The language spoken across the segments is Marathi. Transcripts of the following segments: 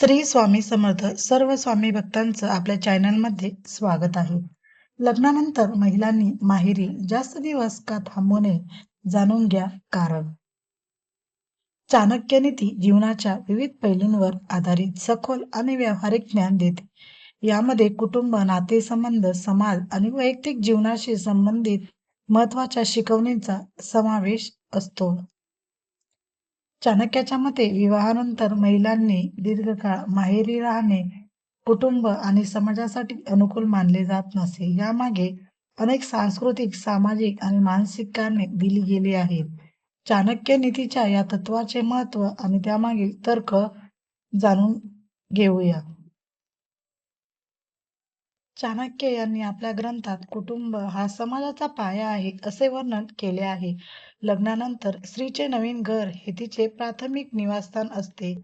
श्री स्वामी समर्थ सर्व स्वामी भक्तांचं आपल्या चॅनलमध्ये स्वागत आहे. लग्नानंतर महिलांनी माहेरी जास्त दिवस का थांबू नये जाणून घ्या कारण. चाणक्य नीती जीवनाच्या विविध पैलूंवर आधारित सखोल आणि व्यावहारिक ज्ञान देते. यामध्ये कुटुंब नातेसंबंध समाज आणि वैयक्तिक जीवनाशी संबंधित महत्त्वाच्या शिकवणींचा समावेश असतो. चाणक्याच्या मते विवाहानंतर महिलांनी दीर्घकाळ माहेरी राहणे कुटुंब आणि समाजासाठी अनुकूल मानले जात नसे. यामागे अनेक सांस्कृतिक सामाजिक आणि मानसिक कारणे दिली गेली आहेत. चाणक्य नीतीच्या या तत्वाचे महत्त्व आणि त्यामागील तर्क जाणून घेऊया. चाणक्य यांनी आपल्या ग्रंथात कुटुंब हा समाजाचा पाया आहे असे वर्णन केले आहे. लग्नानंतर स्त्रीचे नवीन घर हे तिचे प्राथमिक निवासस्थान असते.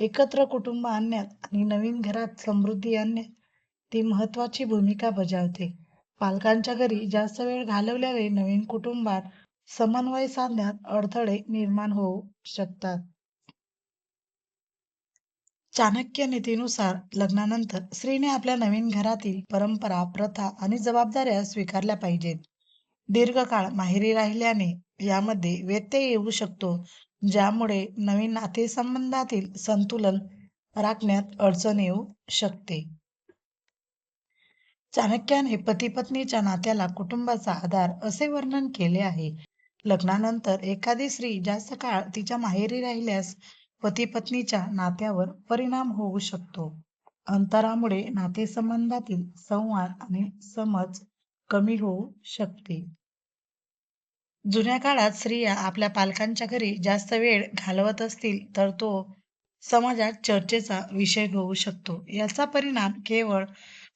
एकत्र कुटुंब आणण्यात आणि नवीन घरात समृद्धी आणण्यात ती महत्वाची भूमिका बजावते. पालकांच्या घरी जास्त वेळ घालवल्याने नवीन कुटुंबात समन्वय साधण्यात अडथळे निर्माण होऊ शकतात. चाणक्य नीतीनुसार लग्नानंतर स्त्रीने आपल्या नवीन घरातील परंपरा प्रथा आणि जबाबदाऱ्या स्वीकारल्या पाहिजेत. दीर्घकाळ माहेरी राहिल्याने यामध्ये व्यत्यय येऊ शकतो ज्यामुळे नवीन नातेसंबंधातील संतुलन राखण्यात अडचण येऊ शकते. चाणक्याने पती पत्नीच्या नात्याला कुटुंबाचा आधार असे वर्णन केले आहे. लग्नानंतर एखादी स्त्री जास्त काळ तिच्या माहेरी राहिल्यास पती पत्नीच्या नात्यावर परिणाम होऊ शकतो. अंतरामुळे नातेसंबंधातील संवाद आणि समज कमी होऊ शकते. जुन्या काळात स्त्रिया आपल्या पालकांच्या घरी जास्त वेळ घालवत असतील तर तो समाजात चर्चेचा विषय होऊ शकतो. याचा परिणाम केवळ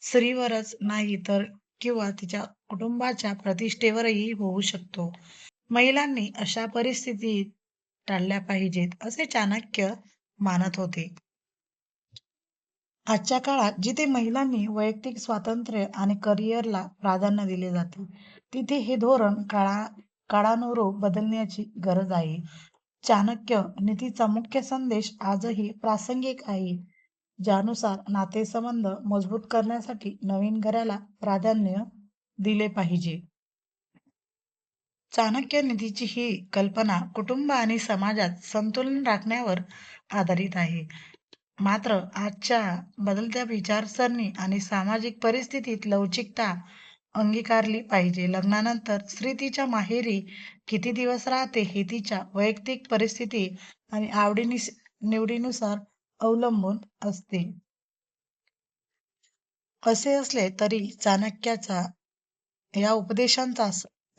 स्त्रीवरच नाही तर किंवा तिच्या कुटुंबाच्या प्रतिष्ठेवरही होऊ शकतो. महिलांनी अशा परिस्थितीत टाळल्या पाहिजेत असे चाणक्य मानत होते. आजच्या काळात जिथे महिलांनी वैयक्तिक स्वातंत्र्य आणि करिअरला प्राधान्य दिले जाते तिथे हे धोरण काळा काळानुरूप बदलण्याची गरज आहे. चाणक्य नीतीचा मुख्य संदेश आजही प्रासंगिक आहे ज्यानुसार नातेसंबंध मजबूत करण्यासाठी नवीन घराला प्राधान्य दिले पाहिजे. चाणक्य निधीची ही कल्पना कुटुंब आणि समाजात संतुलन राखण्यावर आधारित आहे. मात्र आजच्या बदलत्या विचारसरणी आणि सामाजिक परिस्थितीत लवचिकता अंगीकारली पाहिजे. लग्नानंतर स्त्री तिच्या माहेरी किती दिवस राहते हे तिच्या वैयक्तिक परिस्थिती आणि आवडी निवडीनुसार अवलंबून असते. असे असले तरी चाणक्याचा या उपदेशांचा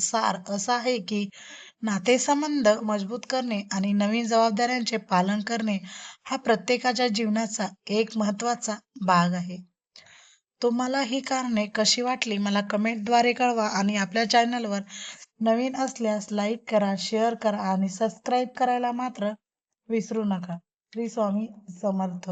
सार असा आहे की नातेसंबंध मजबूत करणे आणि नवीन जबाबदाऱ्यांचे पालन करणे हा प्रत्येकाच्या जीवनाचा एक महत्त्वाचा भाग आहे. तुम्हाला ही कारणे कशी वाटली मला कमेंटद्वारे कळवा आणि आपल्या चॅनलवर नवीन असल्यास लाईक करा शेअर करा आणि सबस्क्राईब करायला मात्र विसरू नका. श्री स्वामी समर्थ.